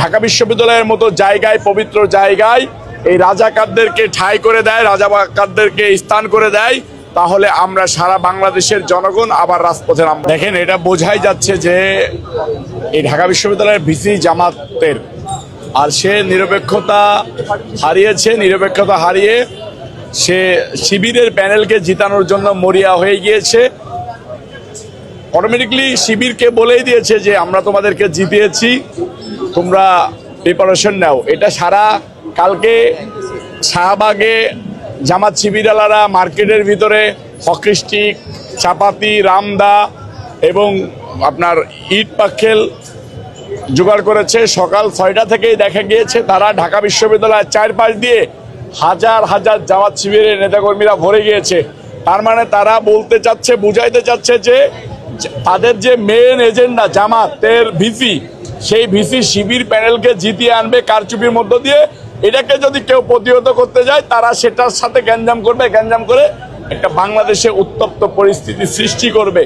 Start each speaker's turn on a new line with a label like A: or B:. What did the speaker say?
A: ঢাকা বিশ্ববিদ্যালয়ের মতো জায়গায়, পবিত্র জায়গায় এই রাজাকারদেরকে ঠাঁই করে দেয়, রাজাকারদেরকে স্থান করে দেয়, তাহলে আমরা সারা বাংলাদেশের জনগণ আবার রাজপথে নাম দেখেন, এটা বোঝাই যাচ্ছে যে এই ঢাকা বিশ্ববিদ্যালয়ের ভিসি জামাতের, আর সে নিরপেক্ষতা হারিয়েছে, নিরপেক্ষতা হারিয়ে সে শিবিরের প্যানেলকে জিতানোর জন্য মরিয়া হয়ে গিয়েছে। অটোমেটিকলি শিবিরকে বলেই দিয়েছে যে আমরা তোমাদেরকে জিতিয়েছি। তোমরা প্রিপারেশন নাও। এটা সারা কালকে শাহবাগে জামাত শিবিরালারা মার্কেটের ভিতরে হকিস্টিক চাপাতি, রামদা এবং আপনার ইট পাখেল জোগাড় করেছে। সকাল ছয়টা থেকেই দেখা গিয়েছে তারা ঢাকা বিশ্ববিদ্যালয়ের চারপাশ দিয়ে হাজার হাজার জামাত শিবিরের নেতাকর্মীরা ভরে গিয়েছে। তার মানে তারা বলতে চাচ্ছে, বুঝাইতে চাচ্ছে যে তাদের যে মেন এজেন্ডা জামাতের ভিসি সেই ভিসি শিবির প্যানেলকে জিতিয়ে আনবে কারচুপির মধ্য দিয়ে। এটাকে যদি কেউ প্রতিহত করতে যায়, তারা সেটার সাথে গ্যাঞ্জাম করবে, গ্যাঞ্জাম করে একটা বাংলাদেশে উত্তপ্ত পরিস্থিতি সৃষ্টি করবে।